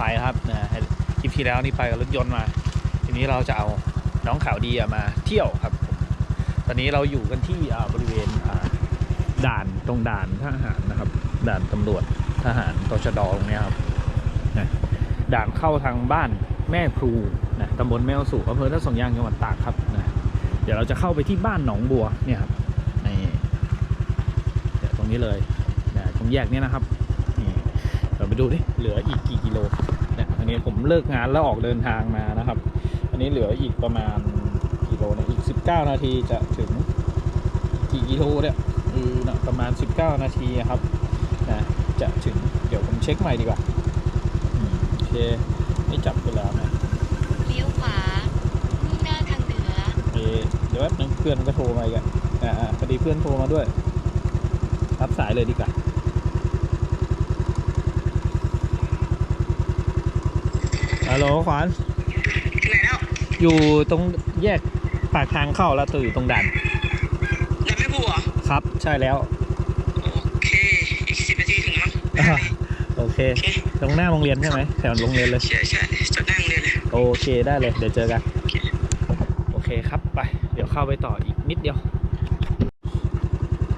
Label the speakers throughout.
Speaker 1: นี้เราจะไปกับมอไซค์นครับนะคลิปที่แล้วนี่ไปกับรถยนต์มา ทีนี้เราจะเอาน้องข่าวดีมาเที่ยวครับ ตอนนี้เราอยู่กันที่บริเวณด่านตรงด่านทหารนะครับ ด่านตำรวจทหารตชดตรงนี้ครับนะด่านเข้าทางบ้านแม่ครูนะตำบลแม่วสุอำเภอท่าสองยางจังหวัดตากครับนะเดี๋ยวเราจะเข้าไปที่บ้านหนองบัวเนี่ยครับนี่เดี๋ยวตรงนี้เลยนะตรงแยกนี้นะครับเราไปดูดิ ลืออีกกี่กิโลเนี่ยอันนี้ผมเลิกงานแล้วออกเดินทางมานะครับ อันนี้เหลืออีกประมาณกิโลเนี่ยอีก 19 นาทีจะถึงกี่กิโลเนี่ยเออนะประมาณ 19 นาทีครับนะจะถึงเดี๋ยวผมเช็คใหม่ดีกว่าอืมโอเคไม่จับไปแล้วนะ
Speaker 2: เลี้ยวขวามุ่งหน้าทางเหนือ
Speaker 1: เอะเดี๋ยวแป๊บนึงเพื่อนก็โทรมาอีกอะอ่าอ่าพอดีเพื่อนโทรมาด้วยรับสายเลยดีกว่า ฮัลโหลขวาน
Speaker 3: ถึงไหนแล้ว
Speaker 1: อยู่ตรงแยกปากทางเข้าแล้วตัวอยู่ตรงด่าน
Speaker 3: ยังไม่พูดเหรอ
Speaker 1: ครับ ใช่แล้ว
Speaker 3: โอเค อีกสิบนาทีถึงมั้ง
Speaker 1: อ่าโอเค
Speaker 3: โอเค
Speaker 1: ตรงหน้าโรงเรียนใช่ไหมแถวโรงเรียนเลย
Speaker 3: ใช่ใช่จดหน้าโรงเรียนเลย
Speaker 1: โอเคได้เลย เดี๋ยวเจอกัน
Speaker 3: โอเค
Speaker 1: โอเคครับไป เดี๋ยวเข้าไปต่ออีกนิดเดียว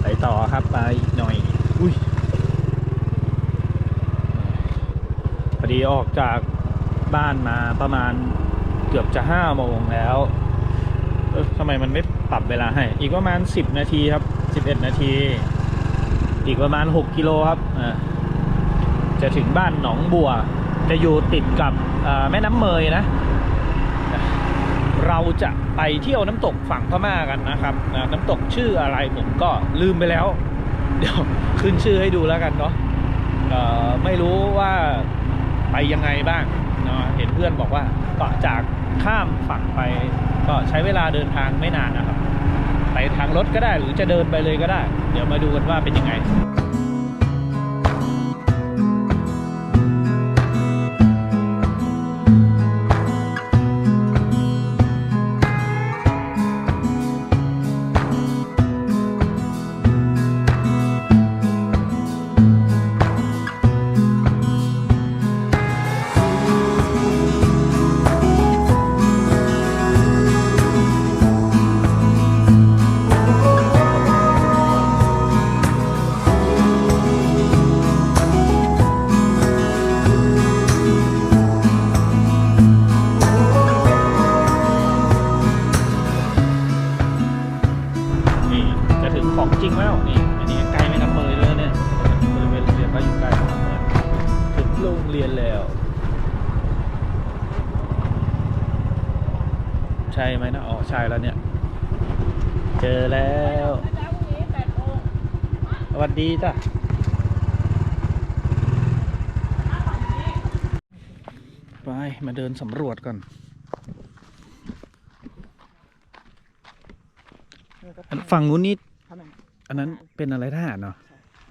Speaker 1: ไปต่อครับไปอีกหน่อย อุ้ยพอดีออกจาก บ้านมาประมาณเกือบจะห้าโมงแล้วทำไมมันไม่ปรับเวลาให้ อีกประมาณ10นาทีครับ11นาที อีกประมาณ6กิโลครับจะถึงบ้านหนองบัว จะอยู่ติดกับแม่น้ำเมยนะ เราจะไปเที่ยวน้ำตกฝั่งพม่ากันนะครับ น้ำตกชื่ออะไรผมก็ลืมไปแล้ว เดี๋ยวขึ้นชื่อให้ดูแล้วกันเนาะไม่รู้ว่าไปยังไงบ้าง เนาะเห็นเพื่อนบอกว่าก็จากข้ามฝั่งไป ก็ใช้เวลาเดินทางไม่นานนะครับ ไปทางรถก็ได้หรือจะเดินไปเลยก็ได้ เดี๋ยวมาดูกันว่าเป็นยังไง จริงแล้วนี่อันนี้ใกล้แม่น้ำเมยแล้วเนี่ยบริเวณโรงเรียนก็อยู่ใกล้แม่น้ำเมยถึงโรงเรียนแล้ว ใช่ไหมนะอ๋อใช่แล้วเนี่ย เจอแล้วสวัสดีจ้ะไปมาเดินสำรวจก่อนฝั่งนู้นนี่ อันนั้นเป็นอะไรทหารเนาะ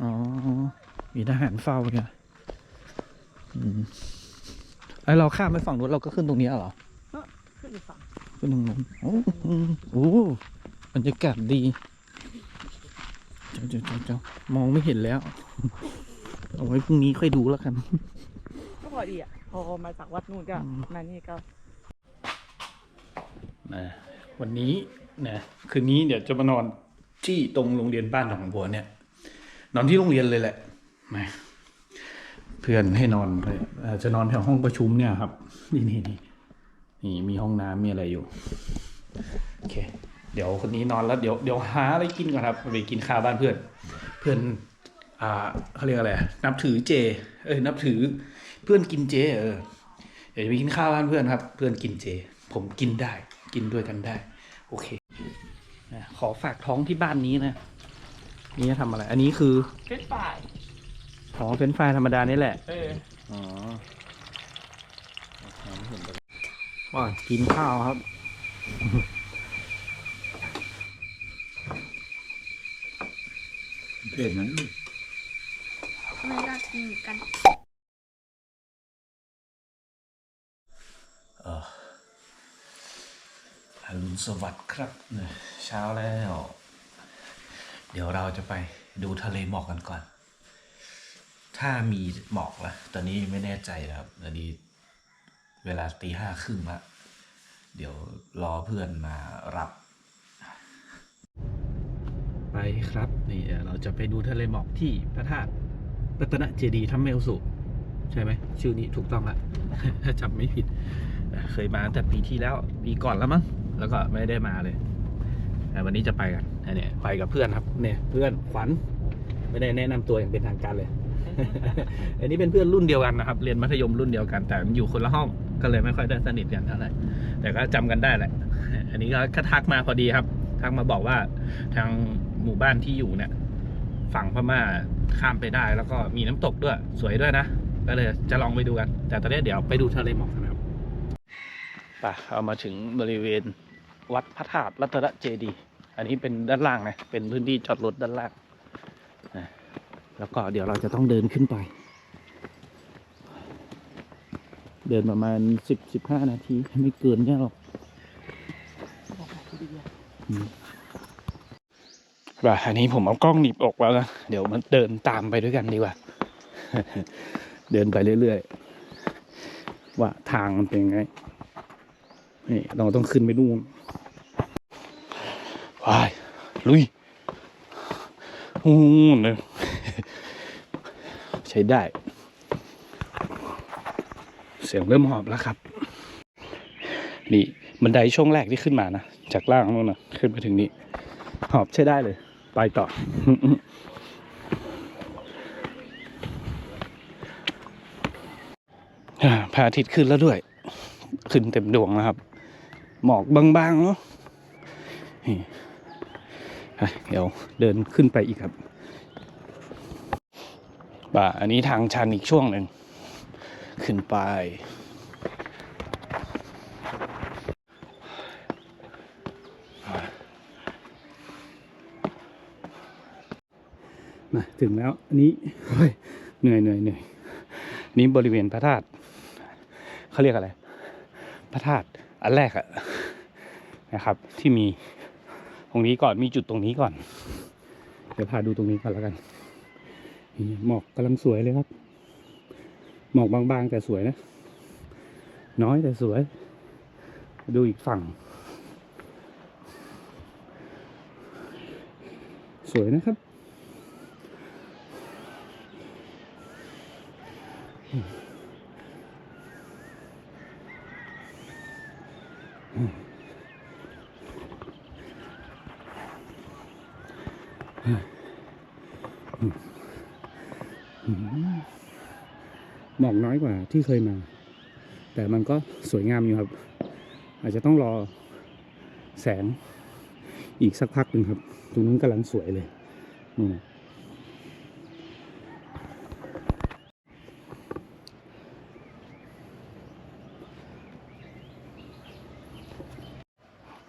Speaker 1: อ๋อ มีทหารเฝ้าเนี่ยอืมไอเราข้ามไปฝั่งนู้นเราก็ขึ้นตรงนี้เหรอ
Speaker 3: ขึ้นอีกฝั่ง
Speaker 1: ขึ้นตรงนู้นโอ้โหโอ้โหบรรยากาศดีเจ้าเจ้าเจ้าเจ้ามองไม่เห็นแล้ว เอาไว้พรุ่งนี้ค่อยดูแล้วกัน
Speaker 3: ก็พอดีอะ พอมาจากวัดนู่นก็
Speaker 1: อืม
Speaker 3: มานี่ก็
Speaker 1: นะวันนี้นะคืนนี้เดี๋ยวจะมานอน ที่ตรงโรงเรียนบ้านหนองบัวเนี่ย นอนที่โรงเรียนเลยแหละมเพื่อนให้นอนเลยอจะนอนแถวห้องประชุมเนี่ยครับ นี่นี่นี่นี่มีห้องน้ำมีอะไรอยู่โอเค เดี๋ยวคนนี้นอนแล้วเดี๋ยวเดี๋ยวหาอะไรกินก่อนครับไปกินข้าวบ้านเพื่อน เพื่อนอ่าเขาเรียกอะไรนับถือเจ เอ้ยนับถือเพื่อนกินเจ เออเดี๋ยวจะไปกินข้าวบ้านเพื่อนครับ เพื่อนกินเจ ผมกินได้ กินด้วยกันได้ โอเค ขอฝากท้องที่บ้านนี้นะ นี่จะทำอะไร อันนี้คือ
Speaker 3: เฟสฝ่าย
Speaker 1: อ๋อเฟรนช์ฟรายธรรมดานี่แหละ
Speaker 3: เออ
Speaker 1: อ๋อว่ากินข้าวครับ
Speaker 4: เผ็ดนะ
Speaker 2: ไม่น่ากินกัน
Speaker 1: อรุณ สวัสดิ์ครับเช้าแล้ว เดี๋ยวเราจะไปดูทะเลหมอกกันก่อน ถ้ามีหมอกละตอนนี้ไม่แน่ใจครับตอนนี้เวลาตีห้าครึ่งละเดี๋ยวรอเพื่อนมารับ ไปครับนี่เราจะไปดูทะเลหมอกที่พระธาตุรัตนเจดีย์ถ้ำเมลสุใช่ไหมชื่อนี้ถูกต้องละถ้าจำไม่ผิด เคยมาตั้งแต่ปีที่แล้ว ปีก่อนแล้วมั้ง แล้วก็ไม่ได้มาเลยแต่วันนี้จะไปกันเนี่ยไปกับเพื่อนครับ เนี่ยเพื่อนขวัญไม่ได้แนะนำตัวอย่างเป็นทางการเลย อันนี้เป็นเพื่อนรุ่นเดียวกันนะครับ เรียนมัธยมรุ่นเดียวกัน แต่มันอยู่คนละห้องก็เลยไม่ค่อยได้สนิทกันเท่าไหร่แต่ก็จำกันได้แหละ อันนี้ก็ก็ทักมาพอดีครับทักมาบอกว่าทางหมู่บ้านที่อยู่เนี่ย ฝั่งพม่าข้ามไปได้ แล้วก็มีน้ำตกด้วยสวยด้วยนะก็เลยจะลองไปดูกัน แต่ตอนนี้เดี๋ยวไปดูทะเลหมอกกันนะครับป่ะเอามาถึงบริเวณ วัดพระธาตุรัตนเจดีย์อันนี้เป็นด้านล่างนะ เป็นพื้นที่จอดรถด้านล่างนะแล้วก็เดี๋ยวเราจะต้องเดินขึ้นไป เดินประมาณสิบสิบห้านาที ไม่เกินเนี่ยหรอกว่าอันนี้ผมเอากล้องหนีบอกแล้วนะ เดี๋ยวมันเดินตามไปด้วยกันดีกว่า เดินไปเรื่อยๆ ว่าทางมันเป็นยังไง นี่เราต้องขึ้นไปนู่น วายลุยอู้เลยใช้ได้ เสียงเริ่มหอบแล้วครับ นี่บันไดช่วงแรกที่ขึ้นมานะ จากล่างนู่นนะขึ้นมาถึงนี้ หอบใช้ได้เลย ไปต่อพระอาทิตย์ขึ้นแล้วด้วย ขึ้นเต็มดวงนะครับ หมอกบางๆเนาะนี่ เดี๋ยวเดินขึ้นไปอีกครับบ่าอันนี้ทางชันอีกช่วงหนึ่งขึ้นไป มาถึงแล้วอันนี้เฮ้ยเหนื่อยเหนื่อยเหนื่อยนี่บริเวณพระธาตุเขาเรียกอะไร พระธาตุอันแรกอะนะครับ ที่มี ตรงนี้ก่อนมีจุดตรงนี้ก่อน เดี๋ยวพาดูตรงนี้ก่อนแล้วกันนี่หมอกกำลังสวยเลยครับ หมอกบางๆแต่สวยนะ น้อยแต่สวย ดูอีกฝั่ง สวยนะครับ มอกน้อยกว่าที่เคยมา แต่มันก็สวยงามอยู่ครับ อาจจะต้องรอแสงอีกสักพักหนึ่งครับ ตรงนู้นกำลังสวยเลยนี่นะ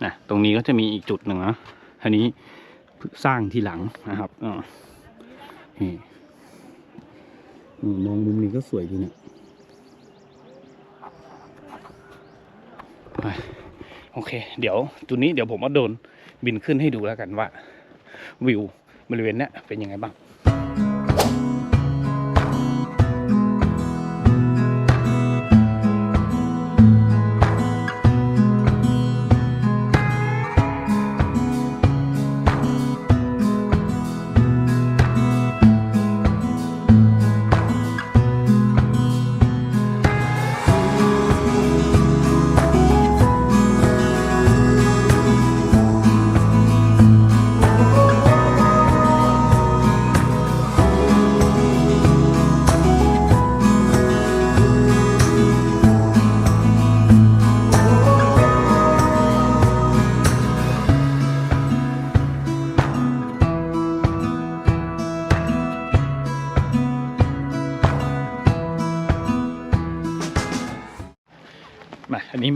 Speaker 1: นะตรงนี้ก็จะมีอีกจุดหนึ่งนะอันนี้สร้างทีหลังนะครับอ่านี่อื มองมุมนี้ก็สวยดีเนี่ยไปโอเค เดี๋ยวจุดนี้เดี๋ยวผมเอาโดรนบินขึ้นให้ดูแล้วกันว่า วิวบริเวณเนี้ยเป็นยังไงบ้าง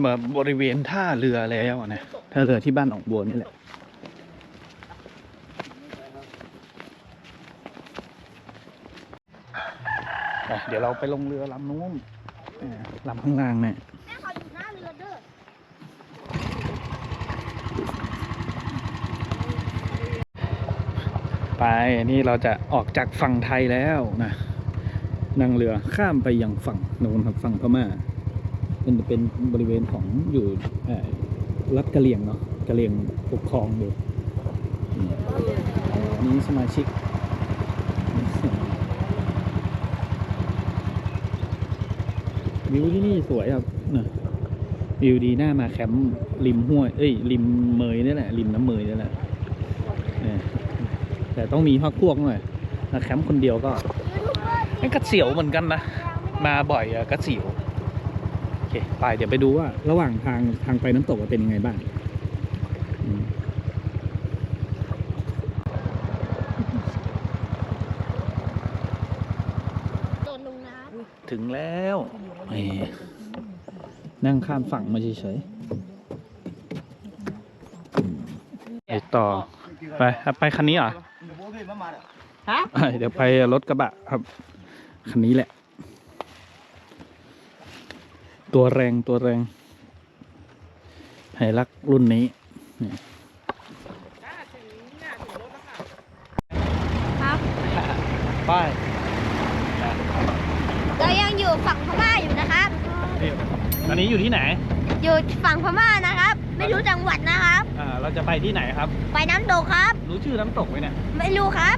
Speaker 1: มาอันนี้มาบริเวณท่าเรือแล้วนะท่าเรือที่บ้านหนองบัวนี่แหละอะเดี๋ยวเราไปลงเรือลำนู้นอ่าลำข้างล่างเนี่ยไปอันนี้เราจะออกจากฝั่งไทยแล้วนะนั่งเรือข้ามไปยังฝั่งโน้นครับฝั่งพม่า เป็นเป็นบริเวณของอยู่รัฐกะเหรี่ยงเนาะกะเหรี่ยงปกครองอยู่นี่สมาชิกวิวที่นี่สวยครับนะวิวดีหน้ามาแคมป์ริมห้วย เอ้ย ริมเมยนี่แหละ ริมน้ำเมยนี่แหละแต่ต้องมีพักพวกหน่อยมาแคมป์คนเดียวก็มันก็เสียวเหมือนกันนะ มาบ่อยอะก็เสียว เคไปเดี๋ยวไปดูว่า ระหว่างทางทางไปน้ำตกเป็นยังไงบ้างอืมถึงแล้วนี่นั่งข้ามฝั่งมาเฉยๆไปต่อ ไปครับไปคันนี้เหรอ
Speaker 3: ฮะ
Speaker 1: เดี๋ยวไปรถกระบะครับ คันนี้แหละ ตัวแรงตัวแรงไฮรักรุ่นนี้นี่
Speaker 2: ครับ
Speaker 1: ป้าย
Speaker 2: เรายังอยู่ฝั่งพม่าอยู่นะครับ
Speaker 1: นี่อันนี้อยู่ที่ไหน
Speaker 2: อยู่ฝั่งพม่านะครับ ไม่รู้จังหวัดนะครับ
Speaker 1: อ่า เราจะไปที่ไหนครับ
Speaker 2: ไปน้ำตกครับ
Speaker 1: รู้ชื่อน้ำตกไหมเนี่ย
Speaker 2: ไม่รู้ครับ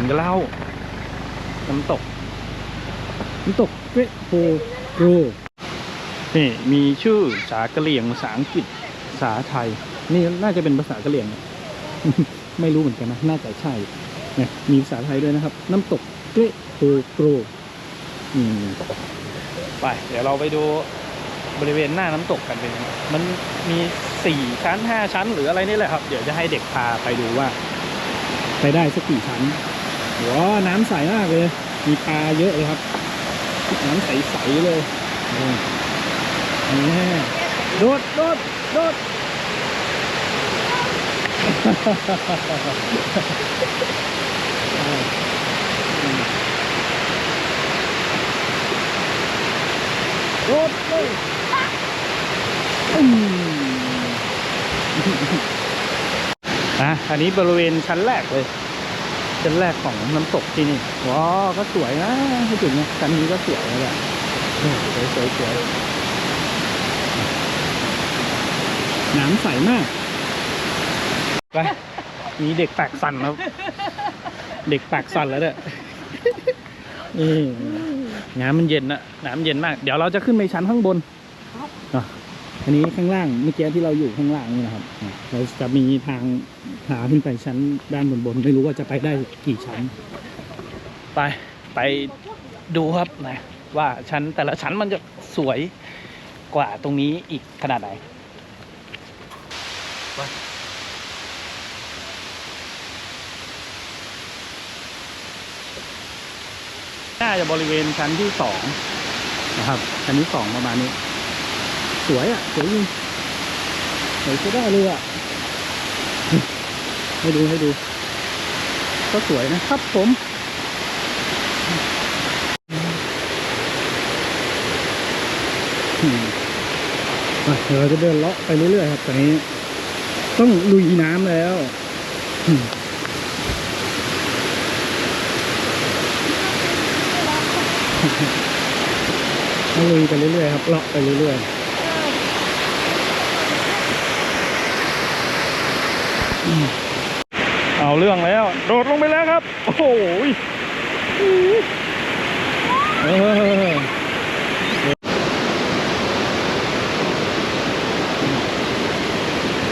Speaker 2: ึงแล้ว
Speaker 1: น้ำตกน้ำตกเวโฮโรนี่มีชื่อภาษากะเหรี่ยงภาษาอังกฤษภาษาไทย นี่น่าจะเป็นภาษากะเหรี่ยง ไม่รู้เหมือนกันนะ น่าจะใช่เนี่ยมีภาษาไทยด้วยนะครับ น้ำตกเกรโฮโกรอืมไป เดี๋ยวเราไปดูบริเวณหน้าน้ำตกกันเป็นมันมีสี่ชั้นห้าชั้นหรืออะไรนี่แหละครับ เดี๋ยวจะให้เด็กพาไปดูว่า ไปได้สักกี่ชั้น ว้าน้ำใสมากเลย มีปลาเยอะเลยครับ น้ำใสๆเลยนี่โดดโดดโดดโดดเลยอืมอะอันนี้บริเวณชั้นแรกเลย ชั้นแรกของน้ำตกที่นี่ว้าก็สวยนะให้ถึงเนี่ยชั้นนี้ก็สวยเลยอะโอ้สวยสวยสวยน้ำใสมากไปมีเด็กปากสั่นครับ เด็กปากสั่นแล้วเนี่ยนี่น้ำมันเย็นนะน้ำเย็นมาก เดี๋ยวเราจะขึ้นไปชั้นข้างบนอันนี้ข้างล่างเมื่อกี้ที่เราอยู่ข้างล่างนี่นะครับ เราจะมีทาง หาขึ้นไปชั้นด้านบนบนๆไม่รู้ว่าจะไปได้กี่ชั้น ไปไปดูครับนะว่าชั้นแต่ละชั้นมันจะสวยกว่าตรงนี้อีกขนาดไหนน่าจะบริเวณชั้นที่สองนะครับ ชั้นที่สองประมาณนี้ สวยอะ สวยจริงสวยจะได้เลยอะ ให้ดูให้ดู ก็สวยนะครับผมอืมอะเดี๋ยวเราจะเดินเลาะไปเรื่อยๆครับตอนนี้ ต้องลุยน้ำแล้วต้องลุยไปเรื่อยๆครับเลาะไปเรื่อยๆอืม เอาเรื่องแล้ว โดดลงไปแล้วครับ โอ้โห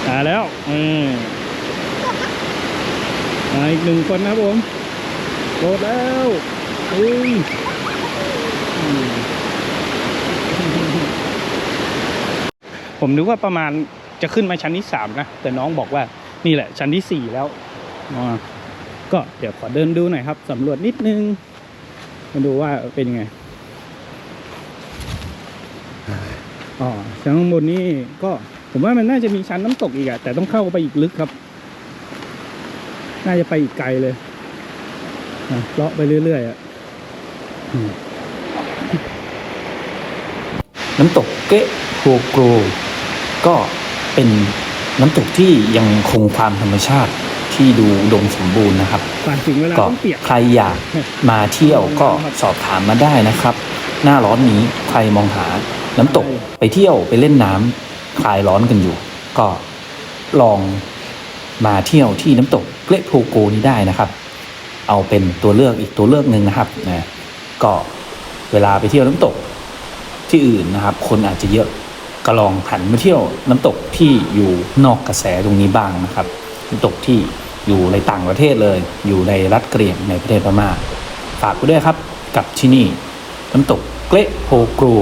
Speaker 1: หาแล้วอืมาอี
Speaker 5: กหนึ่งคนนะผมโดดแล้วอุ้ผมนึกว่าประมาณจะขึ้นมาชั้นที่สามนะ แต่น้องบอกว่านี่แหละชั้นที่สี่แล้ว ก็เดี๋ยวขอเดินดูหน่อยครับสำรวจนิดนึง มาดูว่าเป็นยังไงอ๋อชั้นข้างบนนี่ก็ผมว่ามันน่าจะมีชั้นน้ำตกอีกอะแต่ต้องเข้าไปอีกลึกครับ น่าจะไปอีกไกลเลยนะเลาะไปเรื่อยๆอะ
Speaker 1: น้ำตกเกะโฮโกรก็เป็นน้ำตกที่ยังคงความธรรมชาติ ที่ดูอุดมสมบูรณ์นะครับ
Speaker 5: ป่านถึงเวลา
Speaker 1: ก็
Speaker 5: ต้องเปียก
Speaker 1: ใครอยากมาเที่ยวก็สอบถามมาได้นะครับ หน้าร้อนนี้ใครมองหาน้ำตกไปเที่ยวไปเล่นน้ำคลายร้อนกันอยู่ ก็ลองมาเที่ยวที่น้ำตกเกละโพโกนี้ได้นะครับ เอาเป็นตัวเลือกอีกตัวเลือกหนึ่งนะครับนะก็เวลาไปเที่ยวน้ำตกที่อื่นนะครับ คนอาจจะเยอะก็ลองหันมาเที่ยวน้ำตกที่อยู่นอกกระแสตรงนี้บ้างนะครับ น้ำตกที่ อยู่ในต่างประเทศเลย อยู่ในรัฐเกรียงในประเทศพม่า ฝากไปด้วยครับกับที่นี่น้ำตกเกละโฮกรู